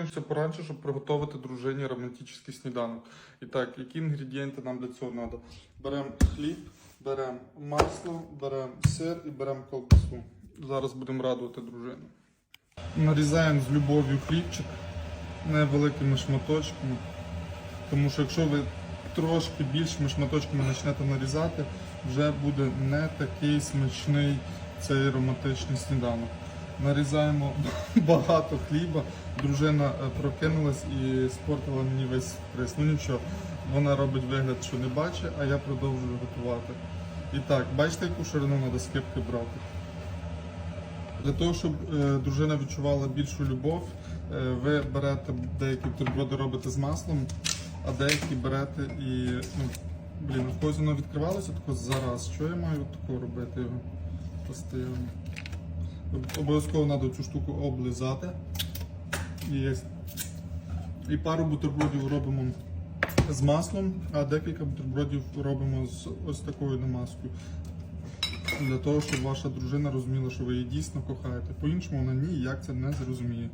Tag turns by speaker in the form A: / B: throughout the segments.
A: прокинувся поранше, щоб приготувати дружині романтичний сніданок. І так, які інгредієнти нам для цього треба? Беремо хліб, беремо масло, беремо сир і беремо колбасу. Зараз будемо радувати дружину. Нарізаємо з любов'ю хлібчик невеликими шматочками. Тому що якщо ви трошки більшими шматочками почнете нарізати, вже буде не такий смачний цей романтичний сніданок. Нарізаємо багато хліба. Дружина е, прокинулась і спортила мені весь приз. Ну нічого, вона робить вигляд, що не бачить, а я продовжую готувати. І так, бачите, яку ширину треба скипки брати. Для того, щоб е, дружина відчувала більшу любов, е, ви берете деякі бутерброди робите з маслом, а деякі берете і. Ну, блін, в когось воно відкривалося тако зараз. Що я маю тако робити його постійно? Обов'язково треба цю штуку облизати. І, і пару бутербродів робимо з маслом, а декілька бутербродів робимо з ось такою намазкою. Для того, щоб ваша дружина розуміла, що ви її дійсно кохаєте. По-іншому вона ніяк це не зрозуміє.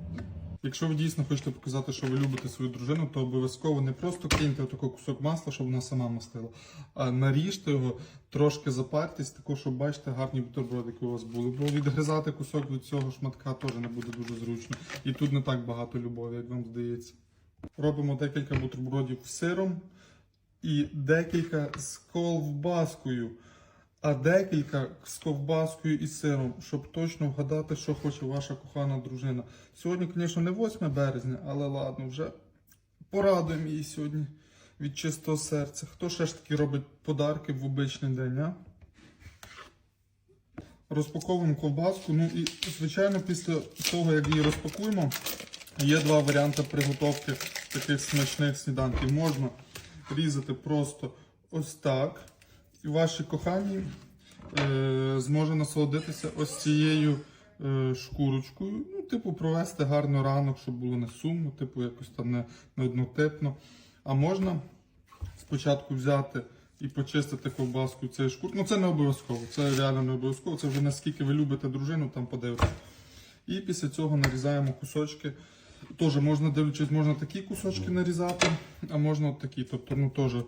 A: Якщо ви дійсно хочете показати, що ви любите свою дружину, то обов'язково не просто киньте отако кусок масла, щоб вона сама мастила, а наріжте його, трошки запартесь, також, щоб бачите гарні бутербродики у вас були. Бо відгризати кусок від цього шматка теж не буде дуже зручно. І тут не так багато любові, як вам здається. Робимо декілька бутербродів з сиром і декілька з ковбаскою а декілька з ковбаскою і сиром, щоб точно вгадати, що хоче ваша кохана дружина. Сьогодні, звісно, не 8 березня, але ладно, вже порадуємо її сьогодні від чистого серця. Хто ще ж таки робить подарки в обичний день, а? Розпаковуємо ковбаску. Ну і, звичайно, після того, як її розпакуємо, є два варіанти приготовки таких смачних сніданків. Можна різати просто ось так. Ваші кохані е, зможе насолодитися ось цією е, шкурочкою. Ну, типу, провести гарно ранок, щоб було не сумно, типу, якось там не, не однотипно. А можна спочатку взяти і почистити ковбаску цією шкуркою. Ну це не обов'язково, це реально не обов'язково. Це вже наскільки ви любите дружину, там подивитися. І після цього нарізаємо кусочки. Теж можна дивлячись, можна такі кусочки нарізати, а можна от такі. Тобто, ну теж е,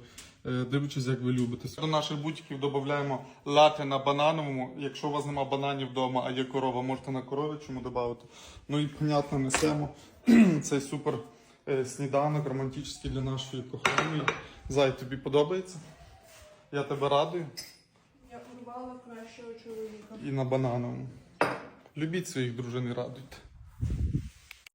A: дивлячись, як ви любите. До наших бутиків додаємо лати на банановому. Якщо у вас немає бананів вдома, а є корова, можете на коровичому додати. Ну і понятно, несемо цей супер е, сніданок романтичний для нашої коханої. Зай, тобі подобається? Я тебе радую.
B: Я урвала кращого чоловіка.
A: І на банановому. Любіть своїх дружин і радуйте.